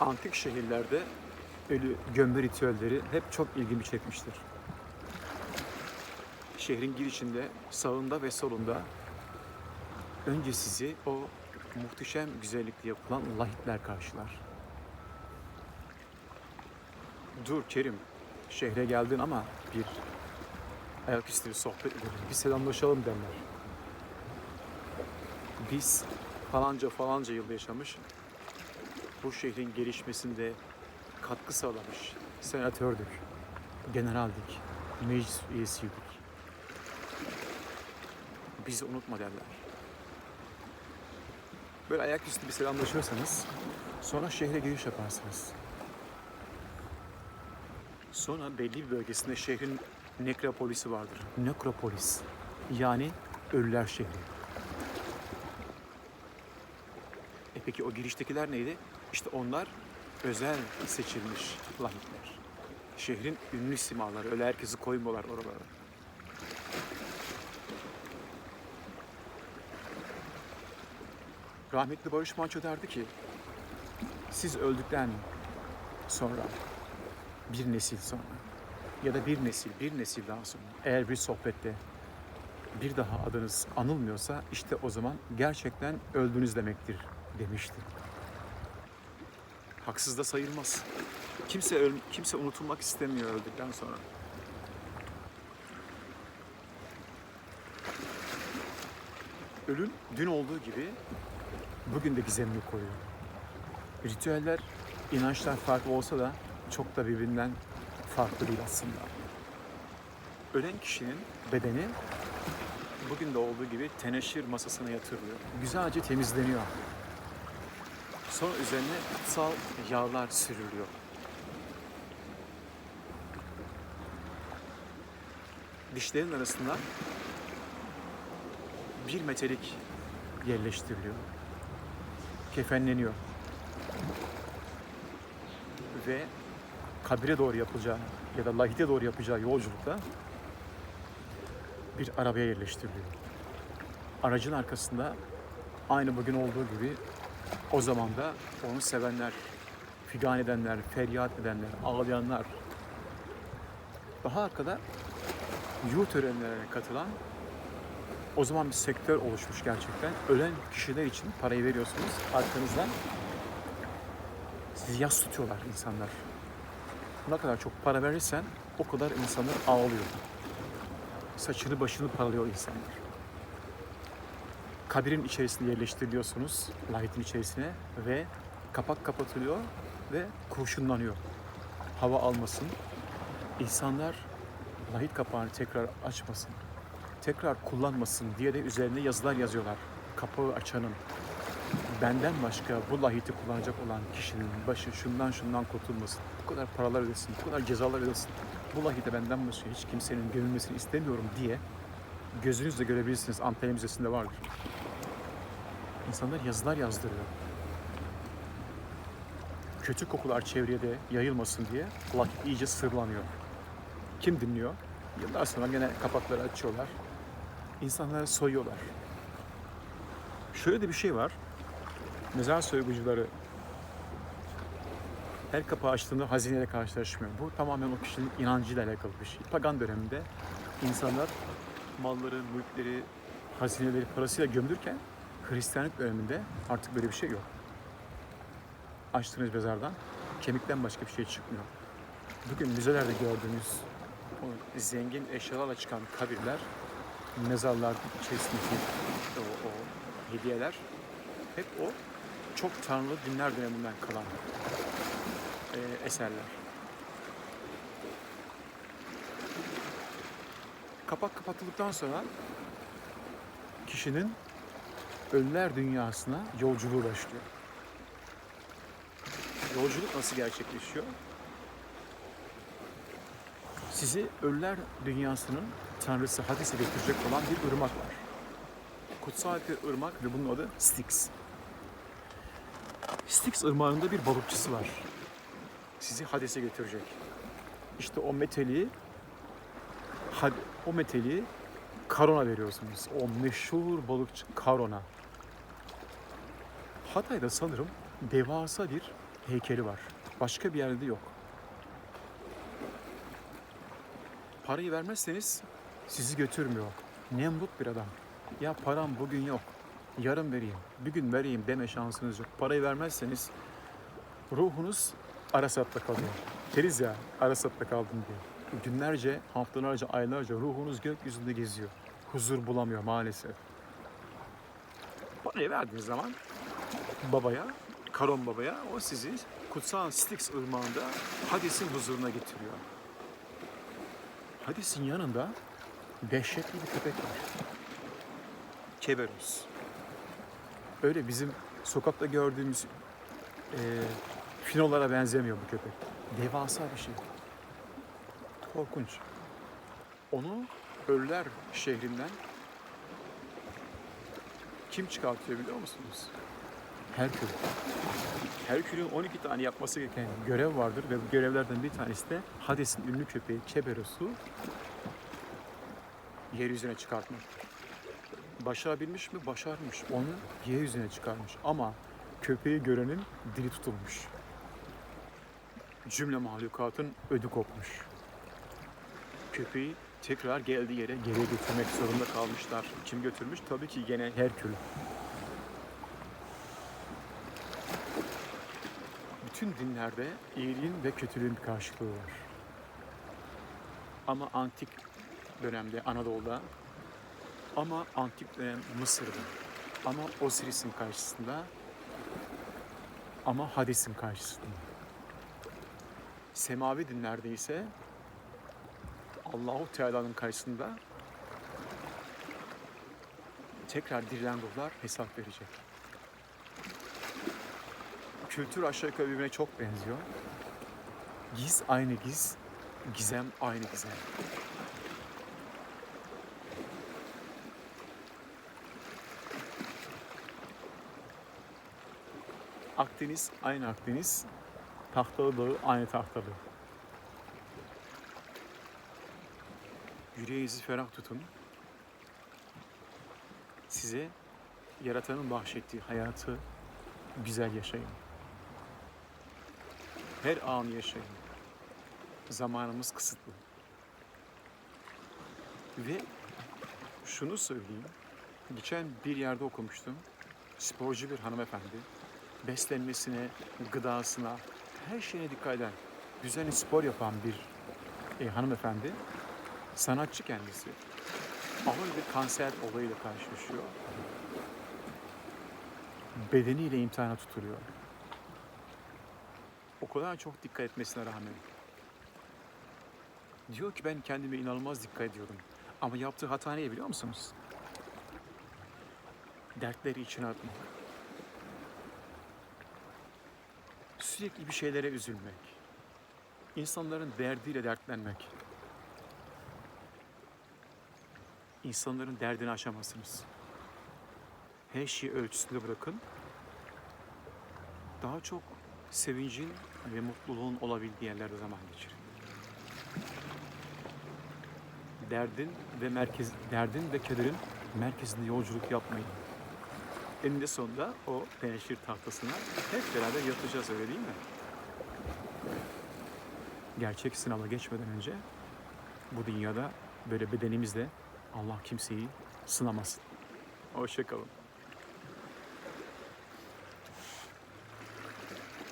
antik şehirlerde ölü gömme ritüelleri hep çok ilgimi çekmiştir. Şehrin girişinde sağında ve solunda önce sizi o muhteşem güzellikte yapılan lahitler karşılar. Dur Kerim, şehre geldin ama bir ayaküstü bir sohbet edelim, bir selamlaşalım derler. Biz falanca falanca yılda yaşamış, bu şehrin gelişmesinde katkı sağlamış senatördük, generaldik, meclis üyesiydik. Bizi unutma derler. Böyle ayaküstü bir selamlaşırsanız sonra şehre giriş yaparsınız. Sonra belli bir bölgesinde şehrin nekropolisi vardır. Nekropolis. Yani ölüler şehri. E peki o giriştekiler neydi? İşte onlar özel seçilmiş lahitler. Şehrin ünlü simaları. Öyle herkesi koymuyorlar oralara. Rahmetli Barış Manço derdi ki siz öldükten sonra bir nesil sonra ya da bir nesil, bir nesil daha sonra eğer bir sohbette bir daha adınız anılmıyorsa işte o zaman gerçekten öldünüz demektir demişti. Haksız da sayılmaz. Kimse öl- kimse unutulmak istemiyor öldükten sonra. Ölüm dün olduğu gibi bugün de gizemini koruyor. Ritüeller, inançlar farklı olsa da çok da birbirinden farklı değil aslında. Ölen kişinin bedeni bugün de olduğu gibi teneşir masasına yatırılıyor. Güzelce temizleniyor. Sonra üzerine kutsal yağlar sürülüyor. Dişlerin arasına bir metalik yerleştiriliyor. Kefenleniyor. Ve kabire doğru yapacağı ya da lahite doğru yapacağı yolculukta bir arabaya yerleştiriliyor. Aracın arkasında aynı bugün olduğu gibi o zaman da onu sevenler, figan edenler, feryat edenler, ağlayanlar, daha arkada yuh törenlerine katılan o zaman bir sektör oluşmuş gerçekten. Ölen kişiler için parayı veriyorsunuz. Arkanızdan sizi yas tutuyorlar insanlar. Ne kadar çok para verirsen o kadar insanlar ağlıyor. Saçını başını paralıyor insanlar. Kabirin içerisine yerleştiriliyorsunuz, lahitin içerisine ve kapak kapatılıyor ve kurşunlanıyor. Hava almasın. İnsanlar lahit kapağını tekrar açmasın, tekrar kullanmasın diye de üzerine yazılar yazıyorlar. Kapağı açanın benden başka bu lahiti kullanacak olan kişinin başı şundan şundan kurtulmasın. Bu kadar paralar ödesin, bu kadar cezalar ödesin. Bu lahite benden başka hiç kimsenin gömülmesini istemiyorum diye gözünüzle görebilirsiniz. Antalya Müzesi'nde vardır. İnsanlar yazılar yazdırıyor. Kötü kokular çevreye de yayılmasın diye lahit iyice sırlanıyor. Kim dinliyor? Yıllar sonra gene kapakları açıyorlar. İnsanları soyuyorlar. Şöyle de bir şey var. Mezar soygucuları her kapağı açtığında hazineyle karşılaşmıyor. Bu tamamen o kişinin inancıyla alakalı bir şey. Pagan döneminde insanlar malları, mülkleri, hazineleri parasıyla gömülürken Hristiyanlık döneminde artık böyle bir şey yok. Açtığınız mezardan kemikten başka bir şey çıkmıyor. Bugün müzelerde gördüğünüz o zengin eşyalarla çıkan kabirler, mezarlar içerisindeki o, o hediyeler hep o çok tanrılı dinler döneminden kalan e, eserler. Kapak kapatıldıktan sonra kişinin ölüler dünyasına yolculuğu başlıyor. Yolculuk nasıl gerçekleşiyor? Sizi ölüler dünyasının tanrısı Hades'e götürecek olan bir ırmak var. Kutsal bir ırmak ve bunun adı Styx. Styx ırmağında bir balıkçısı var. Sizi Hades'e götürecek. İşte o meteli Had- o meteli Karona veriyorsunuz. O meşhur balıkçı Karona. Hatay'da sanırım devasa bir heykeli var. Başka bir yerde yok. Parayı vermezseniz sizi götürmüyor. Nemrut bir adam. Ya param bugün yok. Yarın vereyim, bir gün vereyim deme şansınız yok. Parayı vermezseniz ruhunuz Arasat'ta kalıyor. Deriz ya Arasat'ta kaldım diye. Günlerce, haftalarca, aylarca ruhunuz gökyüzünde geziyor. Huzur bulamıyor maalesef. Parayı verdiğiniz zaman babaya, Karon babaya o sizi kutsal Styx ırmağında Hades'in huzuruna getiriyor. Hades'in yanında dehşetli bir köpek var. Keberos. Öyle bizim sokakta gördüğümüz e, finolara benzemiyor bu köpek. Devasa bir şey. Korkunç. Onu Ölüler şehrinden kim çıkartıyor biliyor musunuz? Herkül. Herkül'ün 12 tane yapması gereken görev vardır ve bu görevlerden bir tanesi de Hades'in ünlü köpeği Keberos'u yeryüzüne çıkartmak. Başarabilmiş mi? Başarmış. Onu yeryüzüne çıkarmış. Ama köpeği görenin dili tutulmuş. Cümle mahlukatın ödü kopmuş. Köpeği tekrar geldiği yere geriye götürmek zorunda kalmışlar. Kim götürmüş? Tabii ki gene Herkül. Bütün dinlerde iyiliğin ve kötülüğün bir karşılığı var. Ama antik dönemde Anadolu'da ama antik dönem Mısır'da ama Osiris'in karşısında ama Hades'in karşısında. Semavi dinlerde ise Allahu Teala'nın karşısında tekrar dirilen ruhlar hesap verecek. Kültür aşağı yukarı birbirine çok benziyor. Giz aynı giz, gizem aynı gizem. Akdeniz aynı Akdeniz, Tahtalı Dağı aynı Tahtalı. Yüreğinizi ferah tutun. Size Yaratan'ın bahşettiği hayatı güzel yaşayın. Her an yaşayın. Zamanımız kısıtlı. Ve şunu söyleyeyim. Geçen bir yerde okumuştum. Sporcu bir hanımefendi. Beslenmesine, gıdasına, her şeyine dikkat eden, düzenli spor yapan bir e, hanımefendi. Sanatçı kendisi. Ağır bir kanser olayıyla karşılaşıyor. Bedeniyle imtihana tutuluyor. O kadar çok dikkat etmesine rağmen. Diyor ki ben kendime inanılmaz dikkat ediyorum. Ama yaptığı hata ne biliyor musunuz? Dertleri içine atmak. Sürekli bir şeylere üzülmek. İnsanların derdiyle dertlenmek. İnsanların derdini aşamazsınız. Her şeyi ölçüsünde bırakın. Daha çok sevincin ve mutluluğun olabildiği yerlerde zaman geçirin. Derdin ve merkez, derdin ve kederin merkezinde yolculuk yapmayın. Eninde sonunda o teneşir tahtasına hep beraber yatacağız öyle değil mi? Gerçek sınava geçmeden önce bu dünyada böyle bedenimizle Allah kimseyi sınamasın. Hoşçakalın.